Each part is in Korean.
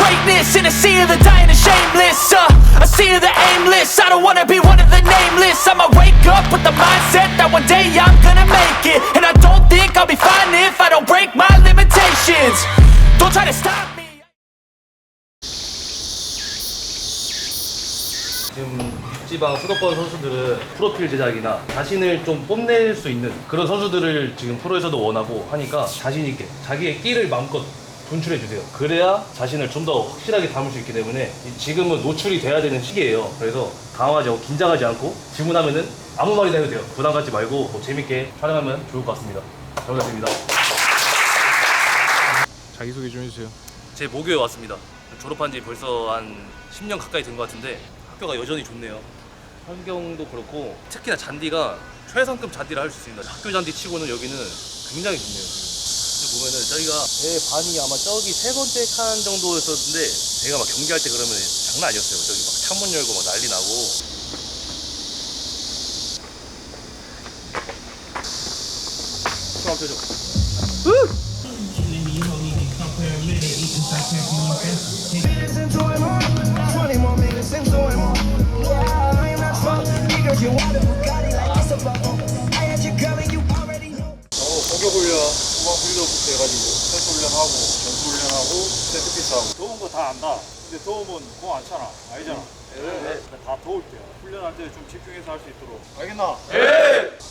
greatness in a sea of the dying and shameless. Uh, a sea of the aimless. I don't wanna be one of the nameless. I'ma wake up with the mindset that one day I'm gonna make it. And I don't think I'll be fine if I don't break my limitations. Don't try to stop me. 지금 육지방 수도권 선수들은 프로필 제작이나 자신을 좀 뽐낼 수 있는 그런 선수들을 지금 프로에서도 원하고 하니까 자신 있게 자기의 끼를 마음껏 분출해 주세요. 그래야 자신을 좀 더 확실하게 담을 수 있기 때문에 이- 지금은 노출이 돼야 되는 시기예요. 그래서 당황하지 않고 긴장하지 않고 질문하면은 아무 말이나 해도 돼요. 부담 갖지 말고 뭐 재밌게 촬영하면 좋을 것 같습니다. 잘 부탁드립니다. 자기소개 좀 해주세요. 제 모교에 왔습니다. 졸업한 지 벌써 한 10년 가까이 된 것 같은데 학교가 여전히 좋네요. 환경도 그렇고 특히나 잔디가 최상급 잔디를 할수 있습니다. 학교 잔디 치고는 여기는 굉장히 좋네요. 지금 보면은 저희가 제 반이 아마 저기 세 번째 칸 정도였었는데 제가 막 경기할 때 그러면 장난 아니었어요. 저기 막 창문 열고 막 난리 나고. 수학 표정. 공 후방 훈련부터 해가지고 패스 훈련하고 전수 훈련하고 세트피스하고 더운 거 다 안다. 근데 더우면 공안 차나? 아니잖아. 다 더울 때야. 훈련할 때 좀 집중해서 할 수 있도록. 알겠나?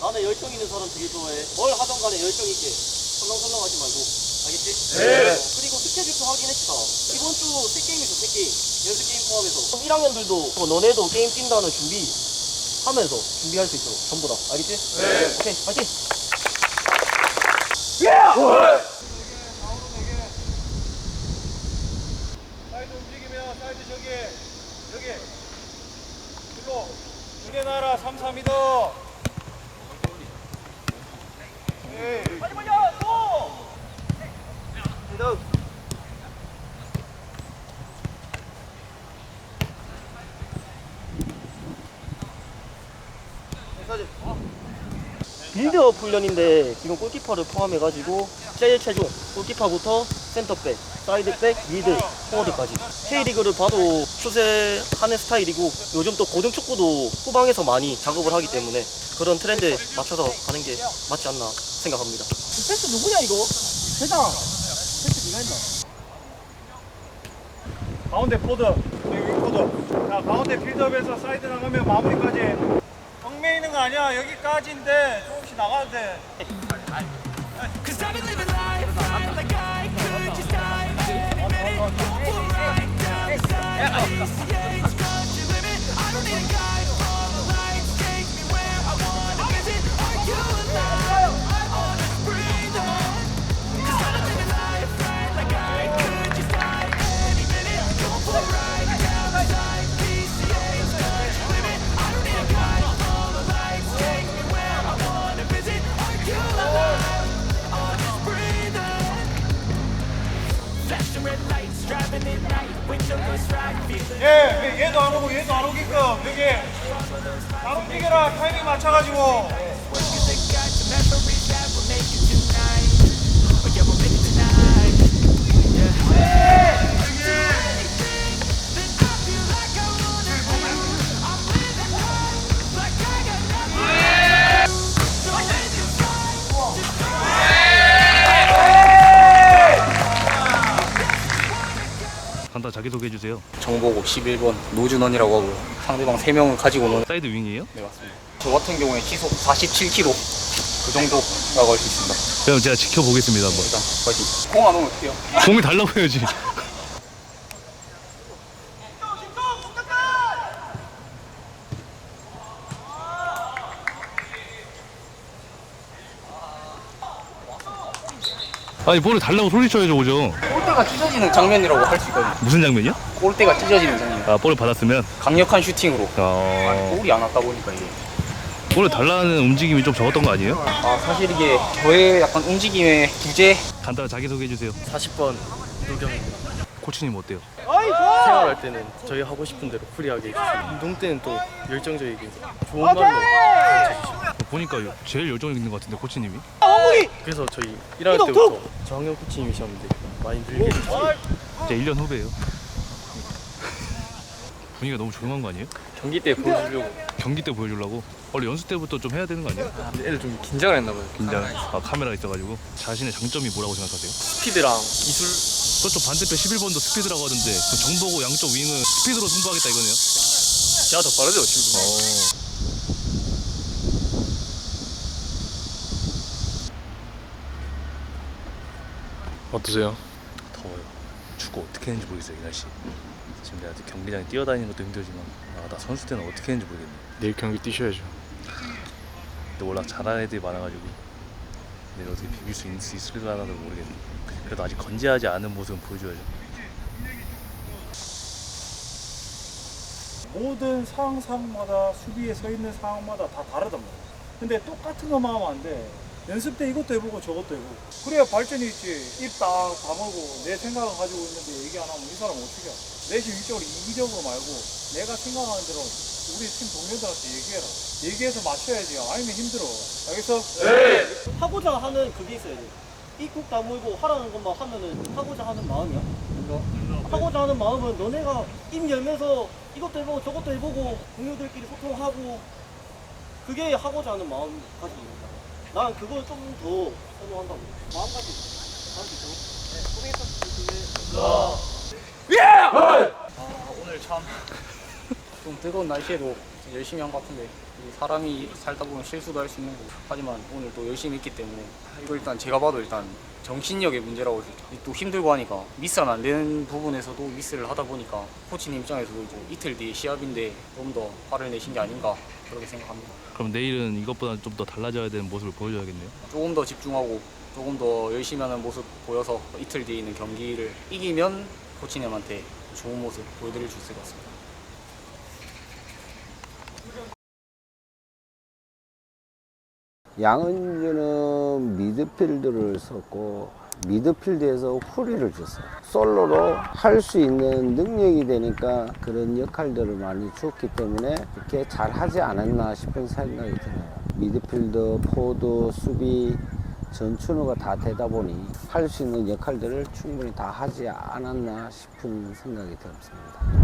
나는 열정 있는 사람 되게 좋아해. 뭘 하던 간에 열정 있게 설렁설렁 하지 말고. 알겠지? 네. 그리고 스케줄도 확인했다. 이번 주 세 게임이죠, 세 게임. 연습 게임 포함해서. 그럼 1학년들도 뭐 너네도 게임 뛴다는 준비 하면서 준비할 수 있도록 전부 다. 알겠지? 네. 오케이, 파이팅! 사이드 움직이면 사이드 저기, 여기. 일로. 두개 나라 3, 4 미터. 에이. 빨리 빨리 빌드업 훈련인데 지금 골키퍼를 포함해가지고 제일 최종 골키퍼부터 센터백, 사이드백, 미드, 포워드까지 K리그를 봐도 추세하는 스타일이고 요즘 또 고등축구도 후방에서 많이 작업을 하기 때문에 그런 트렌드에 맞춰서 가는 게 맞지 않나 생각합니다 패스 누구냐 이거? 세상 패스 네가 했나? 가운데 포드, 여기 포드. 자, 가운데 필드업에서 사이드 나가면 마무리까지. 엉매 있는 거 아니야. 여기까지인데 조금씩 나가도 돼. Cause 예, 얘도 안 오고 얘도 안 오게끔 여기 안 움직여라. 타이밍 맞춰가지고 간단 자기소개 해 주세요. 정보고 11번 노준원이라고 하고 상대방 3명을 가지고 노는 사이드 윙이에요? 네 맞습니다 저 같은 경우에 시속 47km 그 정도라고 할 수 있습니다 그럼 제가 지켜보겠습니다 한번. 일단 파이팅 공안 오면 어떡해요? 공이 달라고 해야지. 아니 볼을 달라고 소리 쳐야죠 오죠. 골대가 찢어지는 장면이라고 할 수 있거든요. 무슨 장면이요? 골대가 찢어지는 장면. 아 볼을 받았으면? 강력한 슈팅으로. 어, 골이 안 왔다 보니까 이게. 볼을 달라는 움직임이 좀 적었던 거 아니에요? 아 사실 이게 저의 약간 움직임의 부재 간단히 자기 소개해 주세요. 40번 노경입니다. 코치님 어때요? 생활할 때는 저희 하고 싶은 대로 프리하게 해주시고 운동 때는 또 열정적이게 좋은 말로 가르쳐주시고 보니까 제일 열정 있는 것 같은데 코치님이. 그래서 저희 1학년 때부터 저학년 코치님이셨는데 많이 늘게 제 1년 후배예요. 분위기가 너무 조용한 거 아니에요? 경기 때 보여주려고 경기 때 보여주려고 원래 연습 때부터 좀 해야 되는 거 아니에요? 애들 좀 긴장을 했나 봐요. 긴장 아 카메라 있어가지고 자신의 장점이 뭐라고 생각하세요? 스피드랑 기술 저쪽 반대편 11번도 스피드라고 하던데 그 정보고 양쪽 윙은 스피드로 승부하겠다 이거네요? 제가 더 빠르죠 지금. 어. 어떠세요? 더워요. 축구 어떻게 했는지 모르겠어요 이 날씨. 지금 내가 경기장에 뛰어다니는 것도 힘들지만 아, 나 선수 때는 어떻게 했는지 모르겠네. 내일 경기 뛰셔야죠. 근데 워낙 잘하는 애들이 많아가지고 내가 어떻게 비빌 수 있, 있을까도 모르겠네. 그래도 아직 건재하지 않은 모습은 보여줘야죠. 모든 상황 상황마다 수비에 서 있는 상황마다 다 다르단 말이야. 근데 똑같은 것만 하면 안 돼. 연습 때 이것도 해보고 저것도 해보고. 그래야 발전이 있지. 입 딱 다물고 내 생각을 가지고 있는데 얘기 안 하면 이 사람 어떻게 해? 내심적으로 이기적으로 말고 내가 생각하는 대로 우리 팀 동료들한테 얘기해라. 얘기해서 맞춰야지. 아니면 힘들어. 알겠어? 하고자 하는 그게 있어야 돼. 입국 다물고 하라는 것만 하면은 하고자 하는 마음이야. 하고자 하는 마음은 너네가 입 열면서 이것도 해보고 저것도 해보고 동료들끼리 소통하고 그게 하고자 하는 마음 가지고 있는 거야. 난 그걸 좀 더 선호한다고. 마음가짐. 오늘 참 좀 뜨거운 날씨에도 열심히 한 것 같은데 이 사람이 살다 보면 실수도 할 수 있는 거고 하지만 오늘 또 열심히 했기 때문에 이거 일단 제가 봐도 일단 정신력의 문제라고 또 힘들고 하니까 미스는 안 되는 부분에서도 미스를 하다 보니까 코치님 입장에서도 이제 이틀 뒤에 시합인데 좀 더 화를 내신 게 아닌가 그렇게 생각합니다. 그럼 내일은 이것보다 좀 더 달라져야 되는 모습을 보여줘야겠네요. 조금 더 집중하고 조금 더 열심히 하는 모습 보여서 이틀 뒤에 있는 경기를 이기면 코치님한테 좋은 모습 보여드릴 수 있을 것 같습니다. 양은주는 미드필드를 썼고 미드필드에서 후리를 줬어요. 솔로로 할 수 있는 능력이 되니까 그런 역할들을 많이 주었기 때문에 이렇게 잘 하지 않았나 싶은 생각이 들어요. 미드필드, 포드, 수비, 전춘우가 다 되다 보니 할 수 있는 역할들을 충분히 다 하지 않았나 싶은 생각이 들었습니다.